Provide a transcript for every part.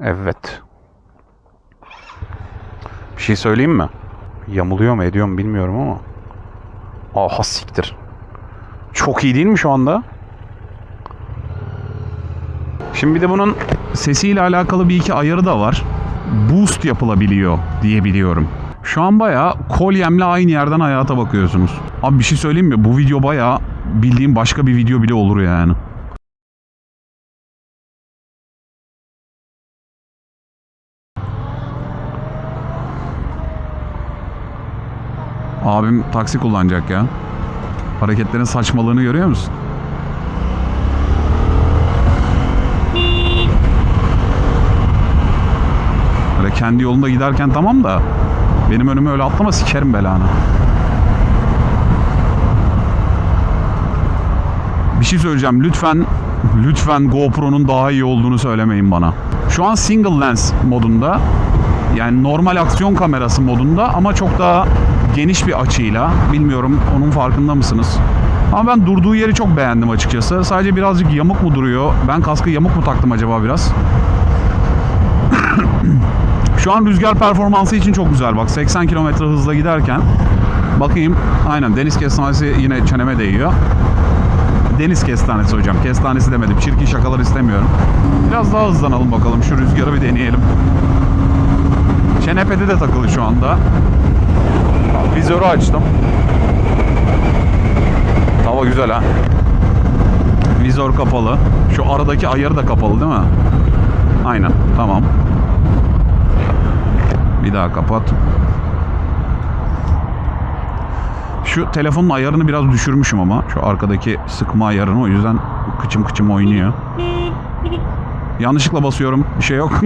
Evet. Bir şey söyleyeyim mi? Yamuluyor mu ediyor mu bilmiyorum ama. Aha siktir. Çok iyi değil mi şu anda? Şimdi bir de bunun sesiyle alakalı bir iki ayarı da var. Boost yapılabiliyor diye biliyorum. Şu an bayağı kolyemle aynı yerden hayata bakıyorsunuz. Abi bir şey söyleyeyim mi? Bu video bayağı bildiğim başka bir video bile olur yani. Abim taksi kullanacak ya. Hareketlerin saçmalığını görüyor musun? Öyle kendi yolunda giderken tamam da benim önüme öyle atlama sikerim belanı. Bir şey söyleyeceğim lütfen lütfen GoPro'nun daha iyi olduğunu söylemeyin bana. Şu an single lens modunda yani normal aksiyon kamerası modunda ama çok daha geniş bir açıyla. Bilmiyorum onun farkında mısınız? Ama ben durduğu yeri çok beğendim açıkçası. Sadece birazcık yamuk mu duruyor? Ben kaskı yamuk mu taktım acaba biraz? Şu an rüzgar performansı için çok güzel. Bak 80 km hızla giderken bakayım aynen deniz kestanesi yine çeneme değiyor. Deniz kestanesi hocam. Kestanesi demedim. Çirkin şakalar istemiyorum. Biraz daha hızlanalım bakalım. Şu rüzgarı bir deneyelim. Çenepede de takılı şu anda. Vizörü açtım. Hava güzel ha. Vizör kapalı. Şu aradaki ayarı da kapalı değil mi? Aynen. Tamam. Bir daha kapat. Şu telefonun ayarını biraz düşürmüşüm ama. Şu arkadaki sıkma ayarını o yüzden kıçım kıçım oynuyor. Yanlışlıkla basıyorum. Bir şey yok.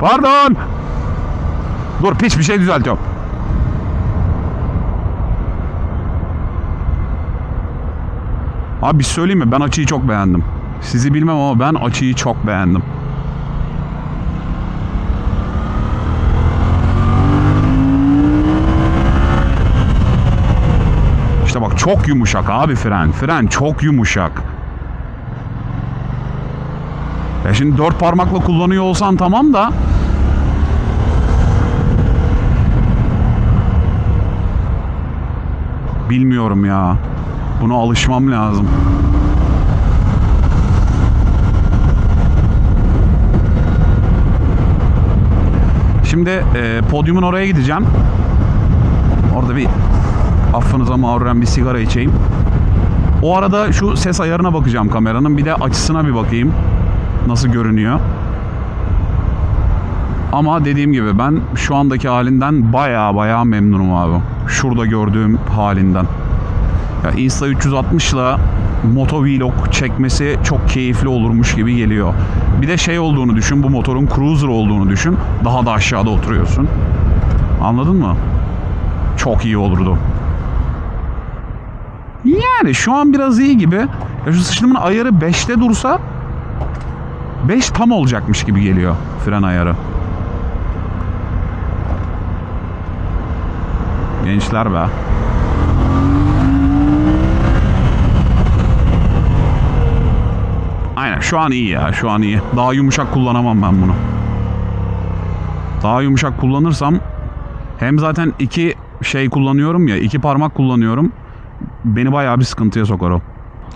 Pardon. Dur piç bir şey düzeltiyorum. Abi bir şey söyleyeyim mi? Ben açıyı çok beğendim. Sizi bilmem ama ben açıyı çok beğendim. İşte bak çok yumuşak abi fren. Fren çok yumuşak. Ya şimdi dört parmakla kullanıyor olsan tamam da Bilmiyorum ya. Buna alışmam lazım. Şimdi e, podyumun oraya gideceğim. Orada bir affınıza mağruren bir sigara içeyim. O arada şu ses ayarına bakacağım kameranın. Bir de açısına bir bakayım. Nasıl görünüyor. Ama dediğim gibi ben şu andaki halinden baya baya memnunum abi. Şurada gördüğüm halinden. Ya Insta 360 ile motovlog çekmesi çok keyifli olurmuş gibi geliyor. Bir de şey olduğunu düşün, bu motorun cruiser olduğunu düşün. Daha da aşağıda oturuyorsun. Anladın mı? Çok iyi olurdu. Yani şu an biraz iyi gibi. Ya şu sıçrımın ayarı 5'te dursa 5 tam olacakmış gibi geliyor fren ayarı. Gençler be. Aynen şu an iyi ya şu an iyi. Daha yumuşak kullanamam ben bunu. Daha yumuşak kullanırsam hem zaten iki şey kullanıyorum ya iki parmak kullanıyorum. Beni bayağı bir sıkıntıya sokar o.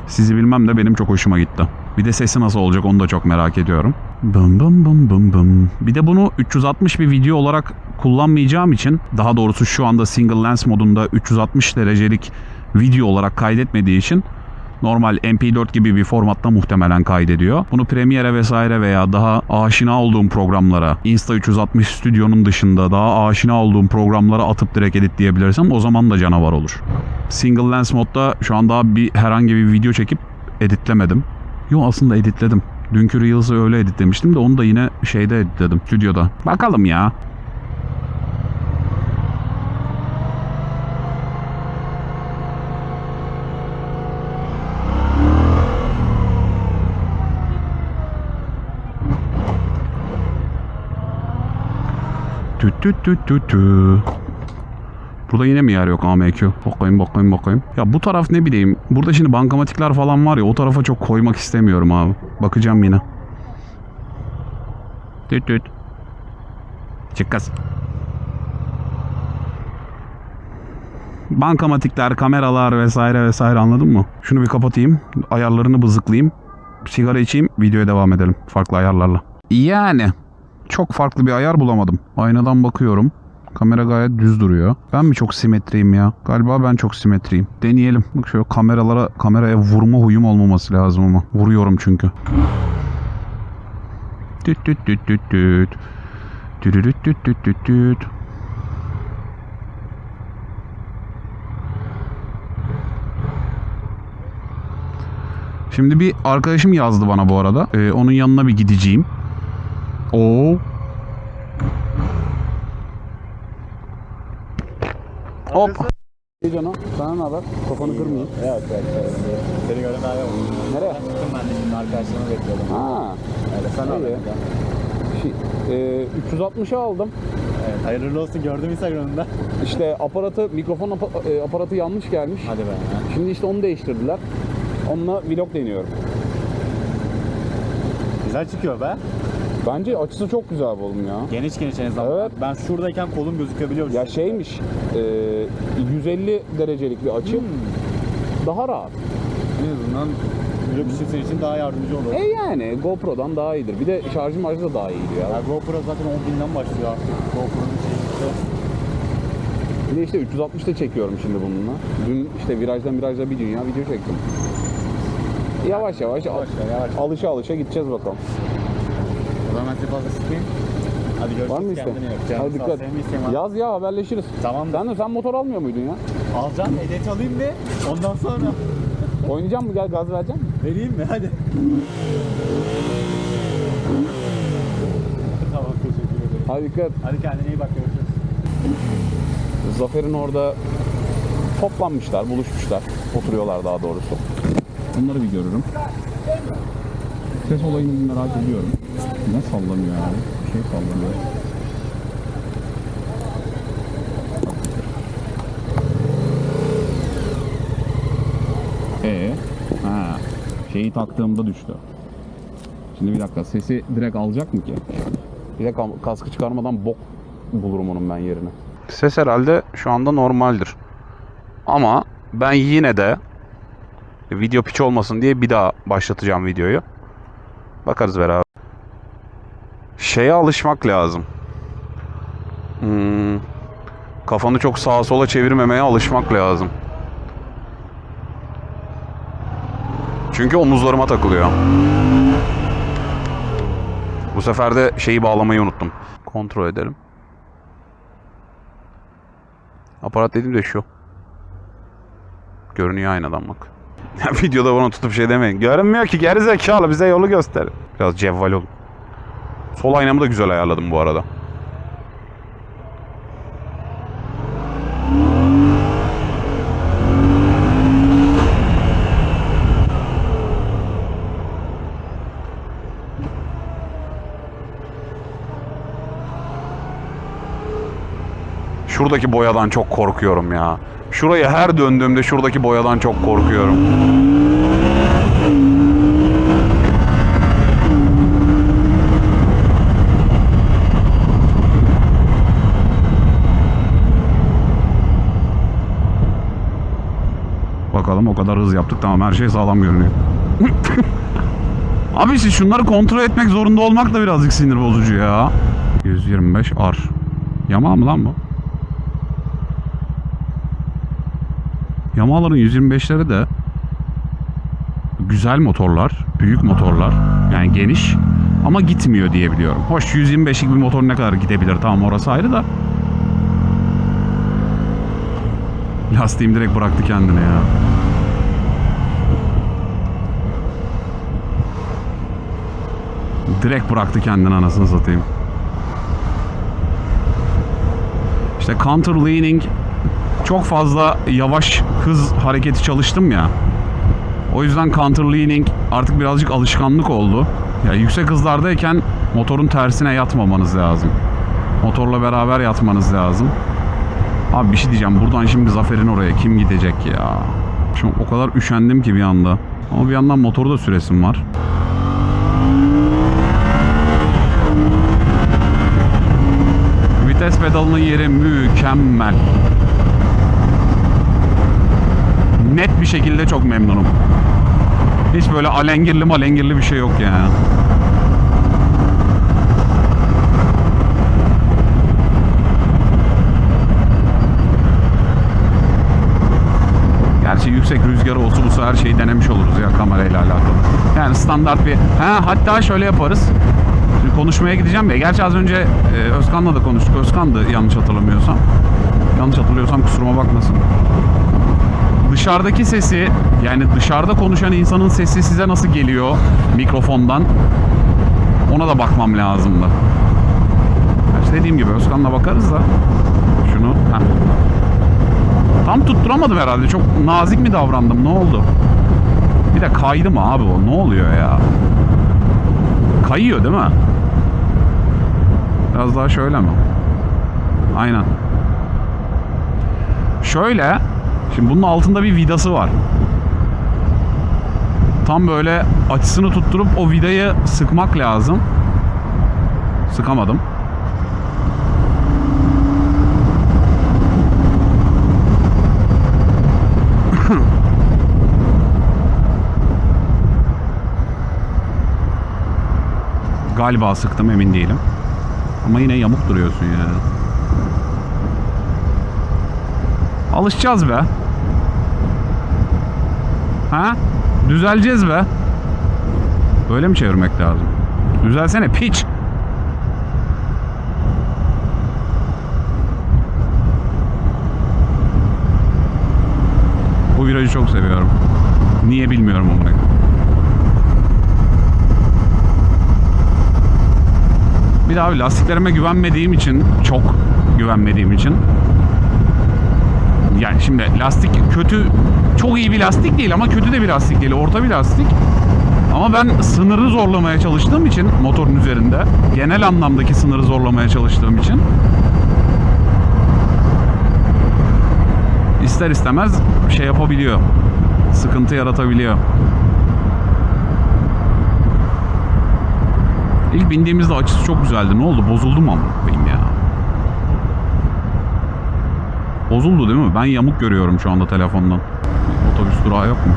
Sizi bilmem de benim çok hoşuma gitti. Bir de sesi nasıl olacak onu da çok merak ediyorum. Bım bım bım bım bım. Bir de bunu 360 bir video olarak kullanmayacağım için daha doğrusu şu anda single lens modunda 360 derecelik video olarak kaydetmediği için normal MP4 gibi bir formatta muhtemelen kaydediyor. Bunu Premiere vesaire veya daha aşina olduğum programlara, Insta 360 Studio'nun dışında daha aşina olduğum programlara atıp direkt editleyebilirsem o zaman da canavar olur. Single lens modda şu an daha bir herhangi bir video çekip editlemedim. Yo aslında editledim. Dünkü Reels'ı öyle editlemiştim de onu da yine şeyde editledim. Stüdyoda. Bakalım ya. Tü tü tü tü tü. Burada yine mi yer yok AMQ? Bakayım bakayım bakayım. Ya bu taraf ne bileyim. Burada şimdi bankamatikler falan var ya o tarafa çok koymak istemiyorum abi. Bakacağım yine. Düt düt. Çık kız. Bankamatikler, kameralar vesaire vesaire anladın mı? Şunu bir kapatayım. Ayarlarını bızıklayayım. Sigara içeyim. Videoya devam edelim. Farklı ayarlarla. Yani çok farklı bir ayar bulamadım. Aynadan bakıyorum. Kamera gayet düz duruyor. Ben mi çok simetriyim ya? Galiba ben çok simetriyim. Deneyelim. Bak şöyle kameralara, kameraya vurma huyum olmaması lazım ama. Vuruyorum çünkü. Düt düt düt düt düt. Düdüdüt düt düt düt düt. Şimdi bir arkadaşım yazdı bana bu arada. Ee, onun yanına bir gideceğim. Oo. Hop. İyi canım. Sana ne haber? Kafanı kırmayayım. Evet, evet, evet. Seni gören daha oldu. Nereye? Çıktım ben de şimdi arkadaşlarımı bekliyordum. Ha. Öyle sen abi. Şey, e, 360'a aldım. Evet, hayırlı olsun gördüm Instagram'da. İşte aparatı, mikrofon apa- e, aparatı yanlış gelmiş. Hadi be. Şimdi işte onu değiştirdiler. Onunla vlog deniyorum. Güzel çıkıyor be. Bence açısı çok güzel bu oğlum ya. Geniş geniş en azından. Evet. Ben şuradayken kolum gözükebiliyor. Ya şeymiş, e, 150 derecelik bir açı. Hmm. Daha rahat. En azından vlog için senin için daha yardımcı olur. E yani GoPro'dan daha iyidir. Bir de şarjı marjı da daha iyiydi ya. Ya GoPro zaten 10 binden başlıyor artık. GoPro'nun şeyi işte. Bir de işte 360'da çekiyorum şimdi bununla. Dün işte virajdan viraja bir dünya video çektim. Yavaş yavaş, Yavaş ya, yavaş. alışa alışa gideceğiz bakalım. Hadi görüşürüz. Var mı iste? Kendine iyi bak. Canım Hadi sağ ol, dikkat. Yaz ya haberleşiriz. Tamam da Sen de sen motor almıyor muydun ya? alacağım ehliyet alayım bir. Ondan sonra Oynayacak mı? Gel gaz verecek misin? vereyim mi? Hadi. tamam teşekkür ederim. Hadi dikkat. Hadi kendine iyi bak görüşürüz. Zafer'in orada toplanmışlar, buluşmuşlar. Oturuyorlar daha doğrusu. Bunları bir görürüm. Ses olayını merak ediyorum. Ne sallanıyor abi? Bir şey sallanıyor. Ee, ha, şeyi taktığımda düştü. Şimdi bir dakika sesi direkt alacak mı ki? Bir de kaskı çıkarmadan bok bulurum onun ben yerine. Ses herhalde şu anda normaldir. Ama ben yine de video piç olmasın diye bir daha başlatacağım videoyu. Bakarız beraber. Şeye alışmak lazım. Hmm, kafanı çok sağa sola çevirmemeye alışmak lazım. Çünkü omuzlarıma takılıyor. Bu sefer de şeyi bağlamayı unuttum. Kontrol edelim. Aparat dediğim de şu. Görünüyor aynadan bak. Videoda bana tutup şey demeyin. Görünmüyor ki geri zekalı bize yolu göster. Biraz cevval olun. Sol aynamı da güzel ayarladım bu arada. Şuradaki boyadan çok korkuyorum ya. Şuraya her döndüğümde şuradaki boyadan çok korkuyorum. Bakalım o kadar hız yaptık tamam her şey sağlam görünüyor. Abi siz şunları kontrol etmek zorunda olmak da birazcık sinir bozucu ya. 125 R. Yamaha mı lan bu? Yamaha'ların 125'leri de güzel motorlar, büyük motorlar. Yani geniş ama gitmiyor diye biliyorum. Hoş 125'lik bir motor ne kadar gidebilir tamam orası ayrı da. Lastiğim direkt bıraktı kendine ya. Direkt bıraktı kendini anasını satayım. İşte counter leaning çok fazla yavaş hız hareketi çalıştım ya. O yüzden counter leaning artık birazcık alışkanlık oldu. Ya yüksek hızlardayken motorun tersine yatmamanız lazım. Motorla beraber yatmanız lazım. Abi bir şey diyeceğim. Buradan şimdi Zafer'in oraya kim gidecek ya? Şu o kadar üşendim ki bir anda. Ama bir yandan motoru da süresim var. Pedalının yeri mükemmel. Net bir şekilde çok memnunum. Hiç böyle alengirli malengirli bir şey yok yani. Gerçi yüksek rüzgarı olsa bu her şeyi denemiş oluruz ya kamerayla alakalı. Yani standart bir... Ha, hatta şöyle yaparız. Şimdi konuşmaya gideceğim ya. Gerçi az önce e, Özkan'la da konuştuk. Özkan'dı yanlış hatırlamıyorsam. Yanlış hatırlıyorsam kusuruma bakmasın. Dışarıdaki sesi yani dışarıda konuşan insanın sesi size nasıl geliyor mikrofondan? Ona da bakmam lazımdı. İşte dediğim gibi Özkan'la bakarız da şunu heh. Tam tutturamadım herhalde. Çok nazik mi davrandım? Ne oldu? Bir de kaydı mı abi o? Ne oluyor ya? Kayıyor değil mi? Biraz daha şöyle mi? Aynen. Şöyle. Şimdi bunun altında bir vidası var. Tam böyle açısını tutturup o vidayı sıkmak lazım. Sıkamadım. Galiba sıktım emin değilim. Ama yine yamuk duruyorsun yani. Alışacağız be. Ha? Düzeleceğiz be. Böyle mi çevirmek lazım? Düzelsene piç. Bu virajı çok seviyorum. Niye bilmiyorum onu. Bir daha abi lastiklerime güvenmediğim için çok güvenmediğim için. Yani şimdi lastik kötü çok iyi bir lastik değil ama kötü de bir lastik değil orta bir lastik. Ama ben sınırı zorlamaya çalıştığım için motorun üzerinde genel anlamdaki sınırı zorlamaya çalıştığım için. İster istemez şey yapabiliyor sıkıntı yaratabiliyor İlk bindiğimizde açısı çok güzeldi. Ne oldu? Bozuldu mu amına ya? Bozuldu değil mi? Ben yamuk görüyorum şu anda telefondan. Otobüs durağı yok mu?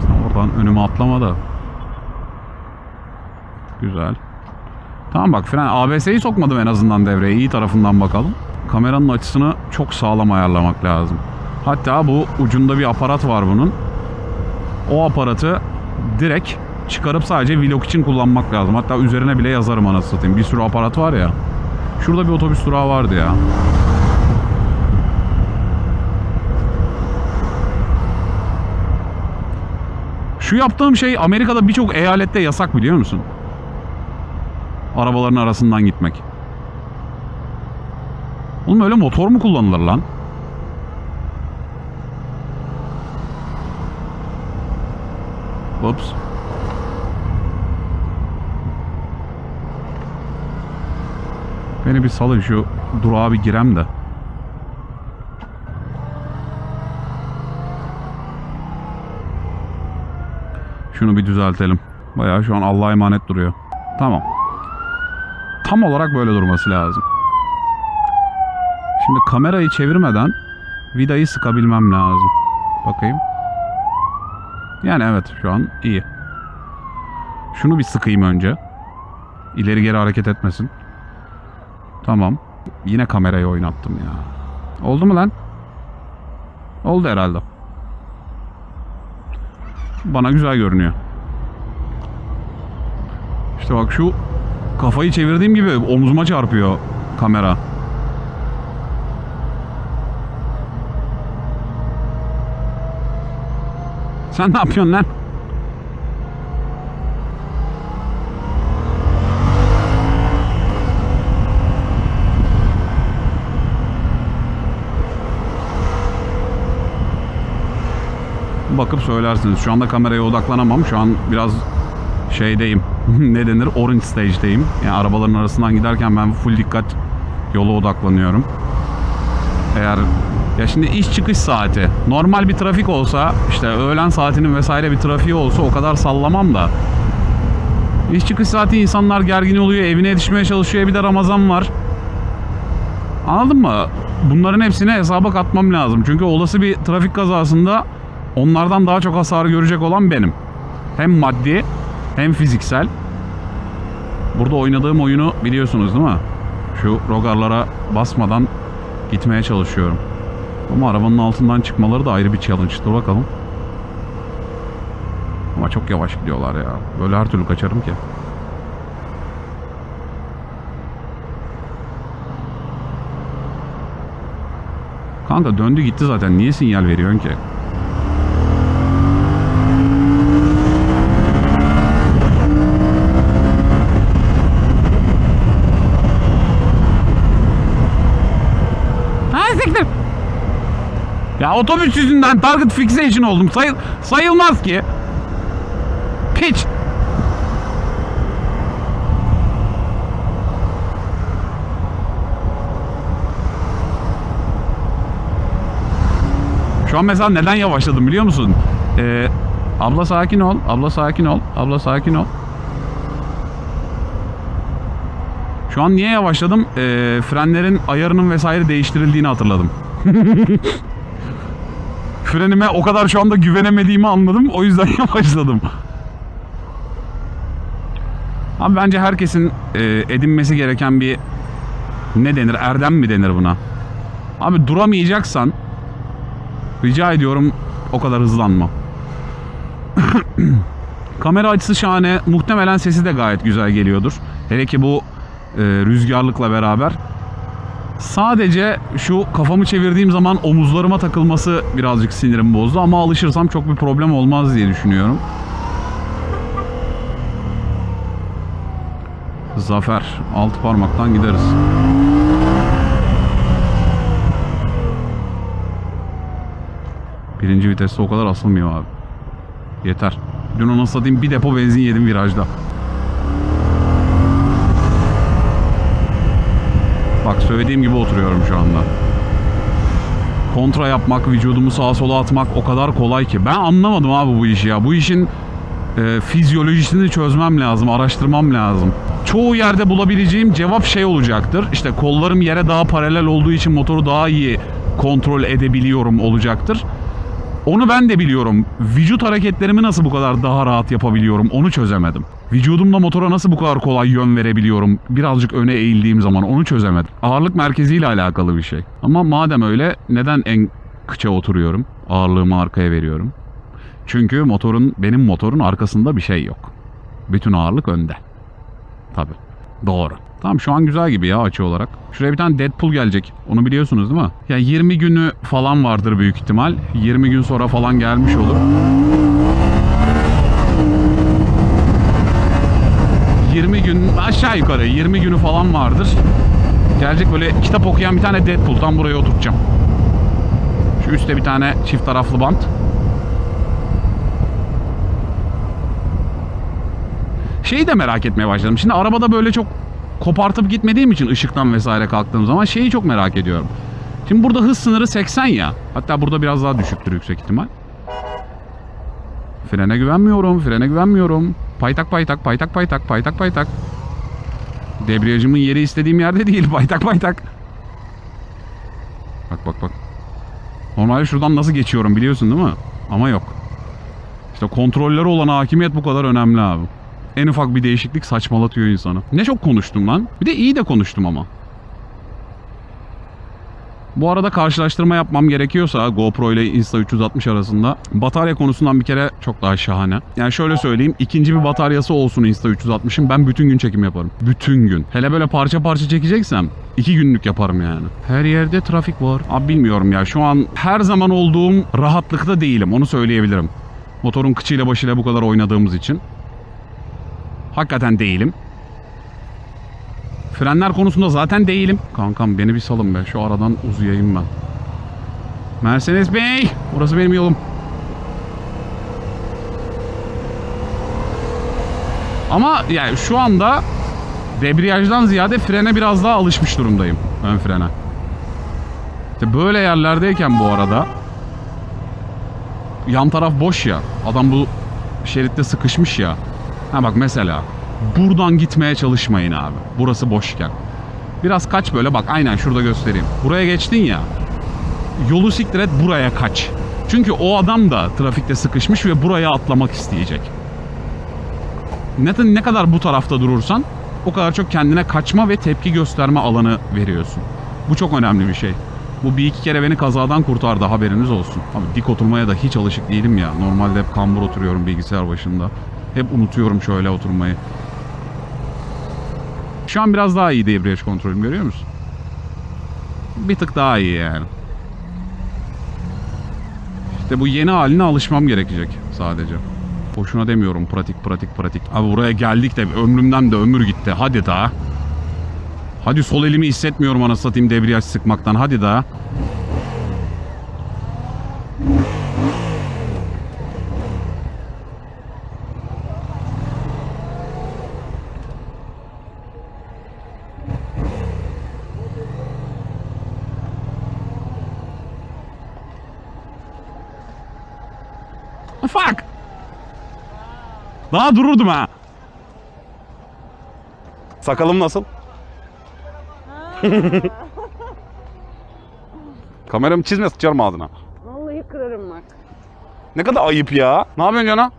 Sen oradan önüme atlama da. Güzel. Tamam bak fren ABS'yi sokmadım en azından devreye. İyi tarafından bakalım. Kameranın açısını çok sağlam ayarlamak lazım. Hatta bu ucunda bir aparat var bunun. O aparatı direkt çıkarıp sadece vlog için kullanmak lazım. Hatta üzerine bile yazarım anasını satayım. Bir sürü aparat var ya. Şurada bir otobüs durağı vardı ya. Şu yaptığım şey Amerika'da birçok eyalette yasak biliyor musun? Arabaların arasından gitmek. Oğlum öyle motor mu kullanılır lan? Ups. Beni bir salın şu durağa bir girem de. Şunu bir düzeltelim. Bayağı şu an Allah'a emanet duruyor. Tamam. Tam olarak böyle durması lazım. Şimdi kamerayı çevirmeden vidayı sıkabilmem lazım. Bakayım. Yani evet şu an iyi. Şunu bir sıkayım önce. İleri geri hareket etmesin. Tamam. Yine kamerayı oynattım ya. Oldu mu lan? Oldu herhalde. Bana güzel görünüyor. İşte bak şu kafayı çevirdiğim gibi omzuma çarpıyor kamera. Sen ne yapıyorsun lan? Bakıp söylersiniz. Şu anda kameraya odaklanamam. Şu an biraz şeydeyim. ne denir? Orange stage'deyim. Yani arabaların arasından giderken ben full dikkat yola odaklanıyorum. Eğer ya şimdi iş çıkış saati normal bir trafik olsa işte öğlen saatinin vesaire bir trafiği olsa o kadar sallamam da İş çıkış saati insanlar gergin oluyor, evine yetişmeye çalışıyor. Bir de Ramazan var. Anladın mı? Bunların hepsini hesaba katmam lazım. Çünkü olası bir trafik kazasında onlardan daha çok hasar görecek olan benim. Hem maddi hem fiziksel. Burada oynadığım oyunu biliyorsunuz değil mi? Şu rogarlara basmadan gitmeye çalışıyorum. Ama arabanın altından çıkmaları da ayrı bir challenge. Dur bakalım. Ama çok yavaş gidiyorlar ya. Böyle her türlü kaçarım ki. Kanka döndü gitti zaten. Niye sinyal veriyorsun ki? Ha siktir. Otobüs yüzünden target fixation oldum. Sayıl sayılmaz ki. Piç. Şu an mesela neden yavaşladım biliyor musun? Ee, abla sakin ol, abla sakin ol, abla sakin ol. Şu an niye yavaşladım? Ee, frenlerin ayarının vesaire değiştirildiğini hatırladım. Frenime o kadar şu anda güvenemediğimi anladım. O yüzden yavaşladım. Abi bence herkesin e, edinmesi gereken bir ne denir? Erdem mi denir buna? Abi duramayacaksan rica ediyorum o kadar hızlanma. Kamera açısı şahane. Muhtemelen sesi de gayet güzel geliyordur. Hele ki bu e, rüzgarlıkla beraber. Sadece şu kafamı çevirdiğim zaman omuzlarıma takılması birazcık sinirimi bozdu ama alışırsam çok bir problem olmaz diye düşünüyorum. Zafer. Altı parmaktan gideriz. Birinci viteste o kadar asılmıyor abi. Yeter. Dün onu satayım bir depo benzin yedim virajda. Bak söylediğim gibi oturuyorum şu anda. Kontra yapmak, vücudumu sağa sola atmak o kadar kolay ki. Ben anlamadım abi bu işi ya. Bu işin e, fizyolojisini çözmem lazım, araştırmam lazım. Çoğu yerde bulabileceğim cevap şey olacaktır. İşte kollarım yere daha paralel olduğu için motoru daha iyi kontrol edebiliyorum olacaktır. Onu ben de biliyorum. Vücut hareketlerimi nasıl bu kadar daha rahat yapabiliyorum onu çözemedim. Vücudumla motora nasıl bu kadar kolay yön verebiliyorum birazcık öne eğildiğim zaman onu çözemedim. Ağırlık merkeziyle alakalı bir şey. Ama madem öyle neden en kıça oturuyorum? Ağırlığımı arkaya veriyorum. Çünkü motorun benim motorun arkasında bir şey yok. Bütün ağırlık önde. Tabii. Doğru. Tamam şu an güzel gibi ya açı olarak. Şuraya bir tane Deadpool gelecek. Onu biliyorsunuz değil mi? Ya 20 günü falan vardır büyük ihtimal. 20 gün sonra falan gelmiş olur. 20 gün aşağı yukarı 20 günü falan vardır. Gelecek böyle kitap okuyan bir tane Deadpool tam buraya oturtacağım. Şu üstte bir tane çift taraflı bant. Şeyi de merak etmeye başladım. Şimdi arabada böyle çok kopartıp gitmediğim için ışıktan vesaire kalktığım zaman şeyi çok merak ediyorum. Şimdi burada hız sınırı 80 ya. Hatta burada biraz daha düşüktür yüksek ihtimal. Frene güvenmiyorum, frene güvenmiyorum. Paytak paytak, paytak paytak, paytak paytak. Debriyajımın yeri istediğim yerde değil. Paytak paytak. Bak bak bak. Normalde şuradan nasıl geçiyorum biliyorsun değil mi? Ama yok. İşte kontrolleri olan hakimiyet bu kadar önemli abi. En ufak bir değişiklik saçmalatıyor insanı. Ne çok konuştum lan. Bir de iyi de konuştum ama. Bu arada karşılaştırma yapmam gerekiyorsa GoPro ile Insta360 arasında batarya konusundan bir kere çok daha şahane. Yani şöyle söyleyeyim ikinci bir bataryası olsun Insta360'ın ben bütün gün çekim yaparım. Bütün gün. Hele böyle parça parça çekeceksem iki günlük yaparım yani. Her yerde trafik var. Abi bilmiyorum ya şu an her zaman olduğum rahatlıkta değilim onu söyleyebilirim. Motorun kıçıyla başıyla bu kadar oynadığımız için. Hakikaten değilim. Frenler konusunda zaten değilim. Kankam beni bir salın be. Şu aradan uzayayım ben. Mercedes Bey. Burası benim yolum. Ama yani şu anda debriyajdan ziyade frene biraz daha alışmış durumdayım. Ön frene. İşte böyle yerlerdeyken bu arada yan taraf boş ya. Adam bu şeritte sıkışmış ya. Ha bak mesela buradan gitmeye çalışmayın abi. Burası boşken. Biraz kaç böyle bak aynen şurada göstereyim. Buraya geçtin ya. Yolu siktir et buraya kaç. Çünkü o adam da trafikte sıkışmış ve buraya atlamak isteyecek. Ne, ne kadar bu tarafta durursan o kadar çok kendine kaçma ve tepki gösterme alanı veriyorsun. Bu çok önemli bir şey. Bu bir iki kere beni kazadan kurtardı haberiniz olsun. Abi dik oturmaya da hiç alışık değilim ya. Normalde hep kambur oturuyorum bilgisayar başında. Hep unutuyorum şöyle oturmayı. Şu an biraz daha iyi debriyaj kontrolüm görüyor musun? Bir tık daha iyi yani. İşte bu yeni haline alışmam gerekecek sadece. Boşuna demiyorum pratik pratik pratik. Abi buraya geldik de ömrümden de ömür gitti. Hadi daha. Hadi sol elimi hissetmiyorum ana satayım debriyaj sıkmaktan. Hadi daha. Daha dururdum ha. Sakalım nasıl? Kameramı çizme sıçarım ağzına. Vallahi kırarım bak. Ne kadar ayıp ya. Ne yapıyorsun Cana?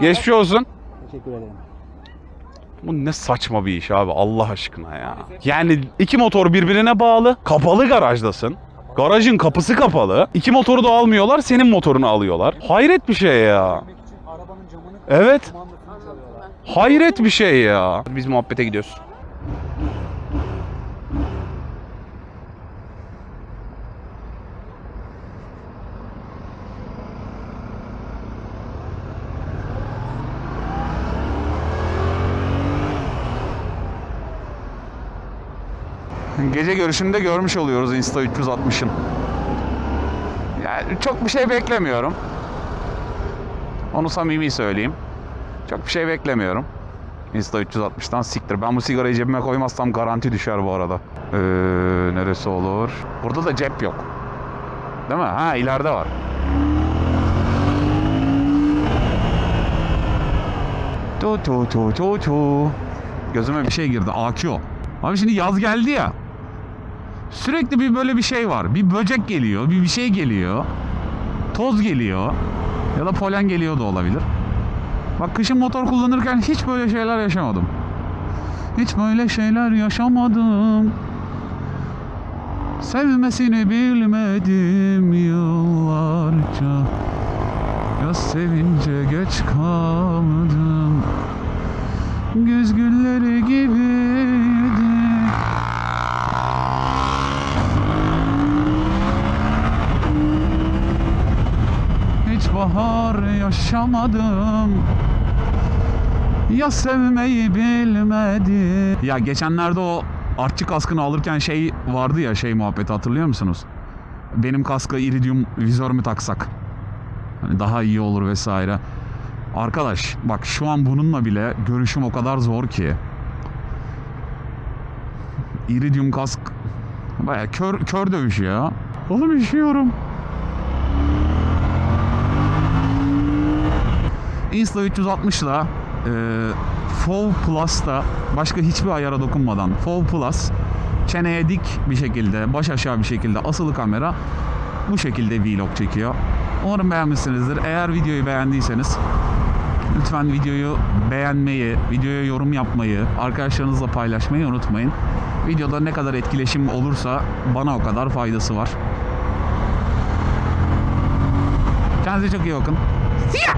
Geçmiş olsun. Teşekkür ederim. Bu ne saçma bir iş abi Allah aşkına ya. Yani iki motor birbirine bağlı. Kapalı garajdasın. Garajın kapısı kapalı. İki motoru da almıyorlar. Senin motorunu alıyorlar. Hayret bir şey ya. Evet. Hayret bir şey ya. Biz muhabbete gidiyoruz. Gece görüşünde görmüş oluyoruz Insta 360'ın. Yani çok bir şey beklemiyorum. Onu samimi söyleyeyim. Çok bir şey beklemiyorum. Insta 360'tan siktir. Ben bu sigarayı cebime koymazsam garanti düşer bu arada. Ee, neresi olur? Burada da cep yok. Değil mi? Ha ileride var. Tu tu tu tu tu. Gözüme bir şey girdi. AQ. Abi şimdi yaz geldi ya. Sürekli bir böyle bir şey var. Bir böcek geliyor, bir bir şey geliyor. Toz geliyor. Ya da polen geliyor da olabilir. Bak kışın motor kullanırken hiç böyle şeyler yaşamadım. Hiç böyle şeyler yaşamadım. Sevmesini bilmedim yıllarca. Ya sevince geç kaldım. Güz gülleri gibiydi. Hiç bahar yaşamadım. Ya sevmeyi bilmedim. Ya geçenlerde o artçı kaskını alırken şey vardı ya şey muhabbeti hatırlıyor musunuz? Benim kaska iridium vizör mü taksak? Hani daha iyi olur vesaire. Arkadaş bak şu an bununla bile görüşüm o kadar zor ki. Iridium kask baya kör, kör dövüş ya. Oğlum üşüyorum. Insta 360 ile Fov Plus'ta başka hiçbir ayara dokunmadan Fov Plus çeneye dik bir şekilde, baş aşağı bir şekilde asılı kamera bu şekilde vlog çekiyor. Umarım beğenmişsinizdir. Eğer videoyu beğendiyseniz lütfen videoyu beğenmeyi, videoya yorum yapmayı, arkadaşlarınızla paylaşmayı unutmayın. Videoda ne kadar etkileşim olursa bana o kadar faydası var. Kendinize çok iyi bakın. See ya!